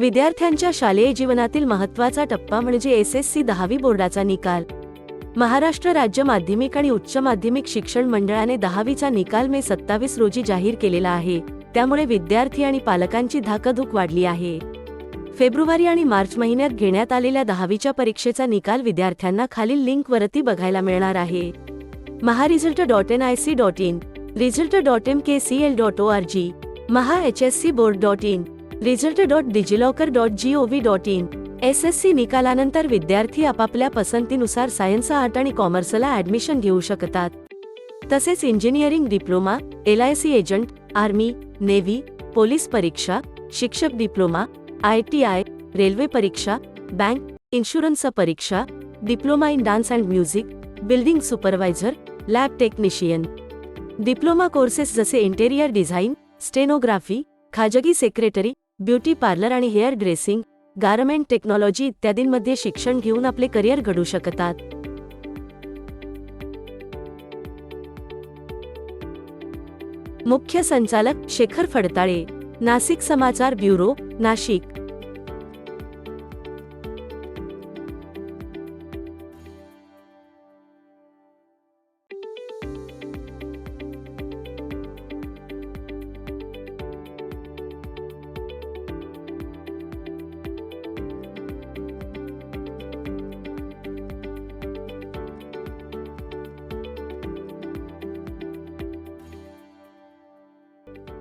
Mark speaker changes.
Speaker 1: विद्यार्थ्यांच्या शालेय जीवनातील महत्त्वाचा टप्पा म्हणजे एस एस सी दहावी बोर्डाचा निकाल. महाराष्ट्र राज्य माध्यमिक आणि उच्च माध्यमिक शिक्षण मंडळाने दहावीचा निकाल मे सत्तावीस रोजी जाहीर केलेला आहे. त्यामुळे विद्यार्थी आणि पालकांची धाकधूक वाढली आहे. फेब्रुवारी आणि मार्च महिन्यात घेण्यात आलेल्या दहावीच्या परीक्षेचा निकाल विद्यार्थ्यांना खालील लिंकवरती बघायला मिळणार आहे. Maharesult dot N I C dot in result dot M K C L dot O R G Maha H S C board dot in result dot DigiLocker dot G O V dot in. S S C निकालानंतर विद्यार्थी आपापल्या पसंतीनुसार science art आणि कॉमर्सला admission घेऊ शकतात. तसेच engineering diploma L I C agent army navy police परीक्षा शिक्षक diploma I T I railway परीक्षा बँक इन्शुरन्स परीक्षा diploma in dance and music building supervisor lab technician. Diploma courses जसे इंटेरियर डिझाईन स्टेनोग्राफी खाजगी secretary beauty parlour आणि hair dressing garment technology इत्यादींमध्ये शिक्षण घेऊन आपले करिअर घडू शकतात. मुख्य संचालक शेखर फडताळे नाशिक समाचार ब्युरो नाशिक. Thank you